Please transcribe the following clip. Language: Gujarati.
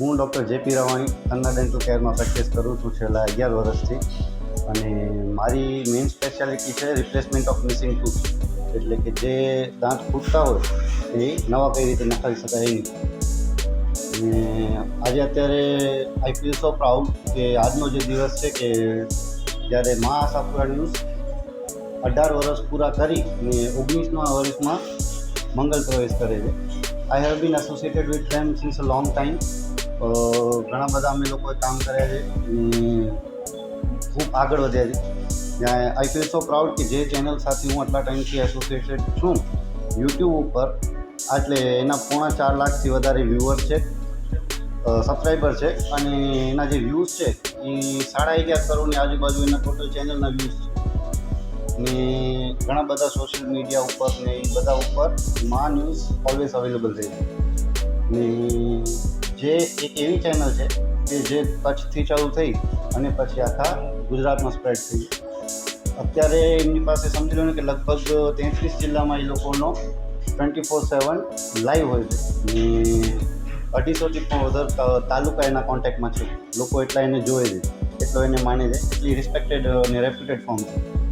હું doctor J P Ravani Kanna dental કેરમાં practice કરું છું છેલ્લા અગિયાર વર્ષથી અને મારી મેઇન સ્પેશિયાલિટી છે રિપ્લેસમેન્ટ ઓફ મિસિંગ ટૂથ. એટલે કે જે દાંત ફૂટતા હોય એ નવા કઈ રીતે નખાવી શકાય એની આજે અત્યારે આઈ ફીલ સો પ્રાઉડ કે આજનો જે દિવસ છે કે જ્યારે મા આશાપુરા અઢાર વર્ષ પૂરા કરી અને ઓગણીસમા વર્ષમાં મંગલ પ્રવેશ કરે છે. I have been associated with them since a long time ઘણા બધા અમે લોકોએ કામ કર્યા છે ખૂબ આગળ વધ્યા છે. આઈ ફીલ સો પ્રાઉડ કે જે ચેનલ સાથે હું આટલા ટાઈમથી એસોસિએટેડ છું, યુટ્યુબ ઉપર, એટલે એના પોણા ચાર લાખથી વધારે વ્યૂઅર છે સબસ્ક્રાઈબર છે અને એના જે વ્યૂઝ છે, એ સાડા અગિયાર કરોડની આજુબાજુ એના ટોટલ ચેનલના વ્યૂઝ છે. ને ઘણા બધા સોશિયલ મીડિયા ઉપર ને એ બધા ઉપર મા ન્યૂઝ ઓલવેઝ અવેલેબલ રહે છે. ને જે એક એવી ચેનલ છે કે જે કચ્છથી ચાલુ થઈ અને પછી આખા ગુજરાતમાં સ્પ્રેડ થઈ અત્યારે એમની પાસે સમજી લો ને કે લગભગ તેત્રીસ જિલ્લામાં એ લોકોનો ટ્વેન્ટી ફોર સેવન લાઈવ હોય છે. અઢીસોથી પણ વધારે તાલુકા એના કોન્ટેક્ટમાં છે. લોકો એટલા એને જોવે છે. એટલો એને માને છે. એટલી રિસ્પેક્ટેડ અને રેપ્યુટેડ ફોર્મ છે.